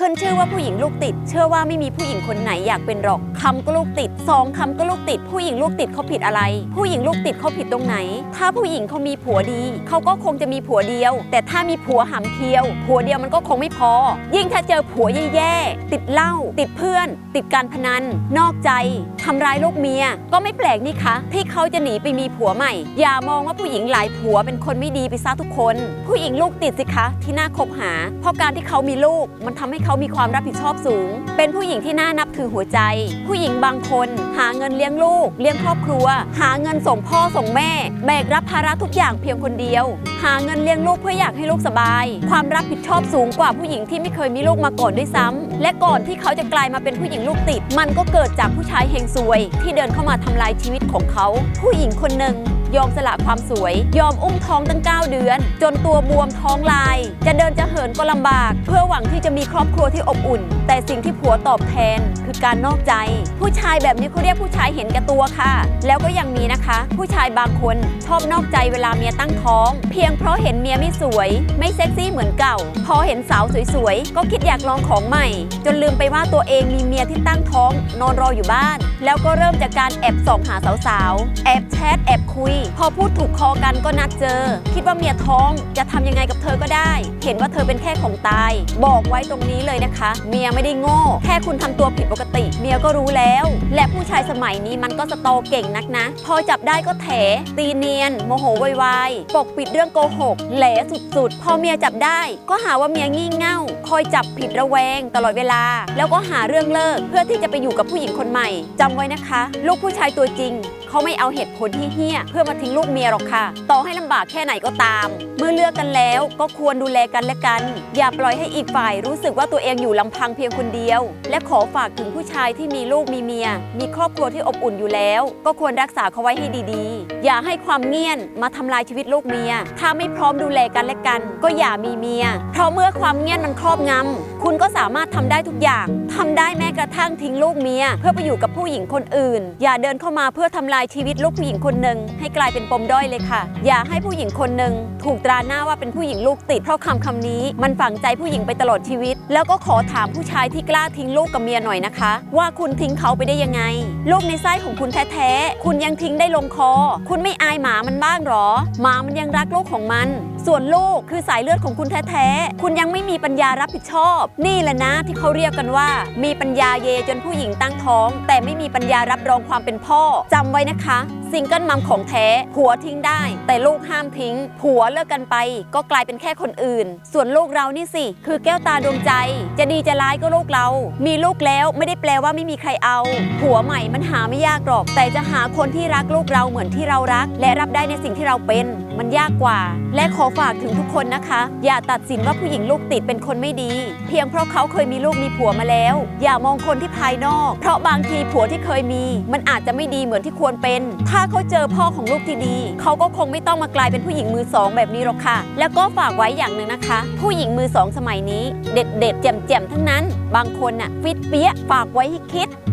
ขึ้นชื่อว่าผู้หญิงลูกติด เชื่อว่าไม่มีผู้หญิงคนไหนอยากเป็นหรอกคำก็ลูกติดสองคำก็ลูกติด ผู้หญิงลูกติดเขาผิดอะไร ผู้หญิงลูกติดเขาผิดตรงไหน ถ้าผู้หญิงเขามีผัวดีเขาก็คงจะมีผัวเดียว แต่ถ้ามีผัวหำเทียว ผัวเดียวมันก็คงไม่พอ ยิ่งถ้าเจอผัวแย่ๆติดเหล้าติดเพื่อน ติดการพนัน นอกใจทำร้ายลูกเมีย ก็ไม่แปลกนี่คะที่เขาจะหนีไปมีผัวใหม่ อย่ามองว่าผู้หญิงหลายผัวเป็นคนไม่ดีไปซะทุกคน ผู้หญิงลูกติดสิคะที่น่าคบหา เพราะการที่เขามีลูกมันทำให้เขามีความรับผิดชอบสูง เป็นผู้หญิงที่น่านับถือหัวใจ ผู้หญิงบางคนหาเงินเลี้ยงลูก เลี้ยงครอบครัว หาเงินส่งพ่อส่งแม่ แบกรับภาระทุกอย่างเพียงคนเดียว หาเงินเลี้ยงลูกเพื่ออยากให้ลูกสบาย ความรับผิดชอบสูงกว่าผู้หญิงที่ไม่เคยมีลูกมาก่อนด้วยซ้ำและก่อนที่เขาจะกลายมาเป็นผู้หญิงลูกติด มันก็เกิดจากผู้ชายเฮงซวย ที่เดินเข้ามาทำลายชีวิตของเขา ผู้หญิงคนหนึ่ง ยอมสละความสวย ยอมอุ้มท้องตั้ง 9 เดือน จนตัวบวมท้องลาย จะเดินจะเหินก็ลำบาก เพื่อหวังที่จะมีครอบครัวที่อบอุ่น แต่สิ่งที่ผัวตอบแทนคือการนอกใจ ผู้ชายแบบนี้เขาเรียกผู้ชายเห็นแก่ตัวค่ะ แล้วก็ยังมีนะคะ ผู้ชายบางคนชอบนอกใจเวลาเมียตั้งท้อง เพียงเพราะเห็นเมียไม่สวย ไม่เซ็กซี่เหมือนเก่า พอเห็นสาวสวยๆ ก็คิดอยากลองของใหม่ จนลืมไปว่าตัวเองมีเมียที่ตั้งท้อง นอนรออยู่บ้าน แล้วก็เริ่มจากการแอบส่องหาสาวๆ แอบแชทแอบคุยพอพูดถูกคอกันก็นัดเจอ คิดว่าเมียท้องจะทำยังไงกับเธอก็ได้ เห็นว่าเธอเป็นแค่ของตาย บอกไว้ตรงนี้เลยนะคะ เมียไม่ได้โง่ แค่คุณทำตัวผิดปกติ เมียก็รู้แล้ว และผู้ชายสมัยนี้มันก็สตอเก่งนักนะ พอจับได้ก็แถ ตีเนียน โมโหวยวายปกปิดเรื่องโกหกแหลสุดๆ พอเมียจับได้ ก็หาว่าเมียงี่เง่า คอยจับผิดระแวง ตลอดเวลา แล้วก็หาเรื่องเลิก เพื่อที่จะไปอยู่กับผู้หญิงคนใหม่จำไว้นะคะ ลูกผู้ชายตัวจริง เขาไม่เอาเหตุผลที่เฮี้ยเพื่อมาทิ้งลูกเมียหรอกค่ะ ต่อให้ลำบากแค่ไหนก็ตาม เมื่อเลือกกันแล้วก็ควรดูแลกันและกัน อย่าปล่อยให้อีกฝ่ายรู้สึกว่าตัวเองอยู่ลำพังเพียงคนเดียว และขอฝากถึงผู้ชายที่มีลูกมีเมีย มีครอบครัวที่อบอุ่นอยู่แล้ว ก็ควรรักษาเขาไว้ให้ดีๆ อย่าให้ความเงียนมาทำลายชีวิตลูกเมีย ถ้าไม่พร้อมดูแลกันและกัน ก็อย่ามีเมีย เพราะเมื่อความเงียนมันครอบงำคุณก็สามารถทำได้ทุกอย่างทำได้แม้กระทั่งทิ้งลูกเมีย เพื่อไปอยู่กับผู้หญิงคนอื่น อย่าเดินเข้ามาเพื่อทำลายชีวิตลูกผู้หญิงคนหนึ่งให้กลายเป็นปมด้อยเลยค่ะ อย่าให้ผู้หญิงคนหนึ่งถูกตราหน้าว่าเป็นผู้หญิงลูกติดเพราะคำคำนี้ มันฝังใจผู้หญิงไปตลอดชีวิต แล้วก็ขอถามผู้ชายที่กล้าทิ้งลูกกับเมียหน่อยนะคะ ว่าคุณทิ้งเขาไปได้ยังไง ลูกในไส้ของคุณแท้ๆคุณยังทิ้งได้ลงคอ คุณไม่อายหมามันบ้างหรอ หมามันยังรักลูกของมัน ส่วนลูกคือสายเลือดของคุณแท้ๆคุณยังไม่มีปัญญารับผิดชอบ นี่แหละนะที่เขาเรียกกันว่า มีปัญญาเยจนผู้หญิงตั้งท้อง แต่ไม่มีปัญญารับรองความเป็นพ่อจำไว้นะคะซิงเกิลมัมของแท้ ผัวทิ้งได้ แต่ลูกห้ามทิ้ง ผัวเลิกกันไป ก็กลายเป็นแค่คนอื่น ส่วนลูกเรานี่สิ คือแก้วตาดวงใจ จะดีจะร้ายก็ลูกเรา มีลูกแล้วไม่ได้แปลว่าไม่มีใครเอา ผัวใหม่มันหาไม่ยากหรอก แต่จะหาคนที่รักลูกเราเหมือนที่เรารัก และรับได้ในสิ่งที่เราเป็น มันยากกว่า และขอฝากถึงทุกคนนะคะ อย่าตัดสินว่าผู้หญิงลูกติดเป็นคนไม่ดี เพียงเพราะเขาเคยมีลูกมีผัวมาแล้ว อย่ามองคนที่ภายนอก เพราะบางทีผัวที่เคยมี มันอาจจะไม่ดีเหมือนที่ควรเป็นถ้าาเขาเจอพ่อของลูกที่ดีเขาก็คงไม่ต้องมากลายเป็นผู้หญิงมือสองแบบนี้หรอกค่ะ แล้วก็ฝากไว้อย่างหนึ่งนะคะ ผู้หญิงมือสองสมัยนี้ เด็ดเด็ดแจ่มแจ่มทั้งนั้น บางคนน่ะฟิตเปี้ยฝากไว้ให้คิด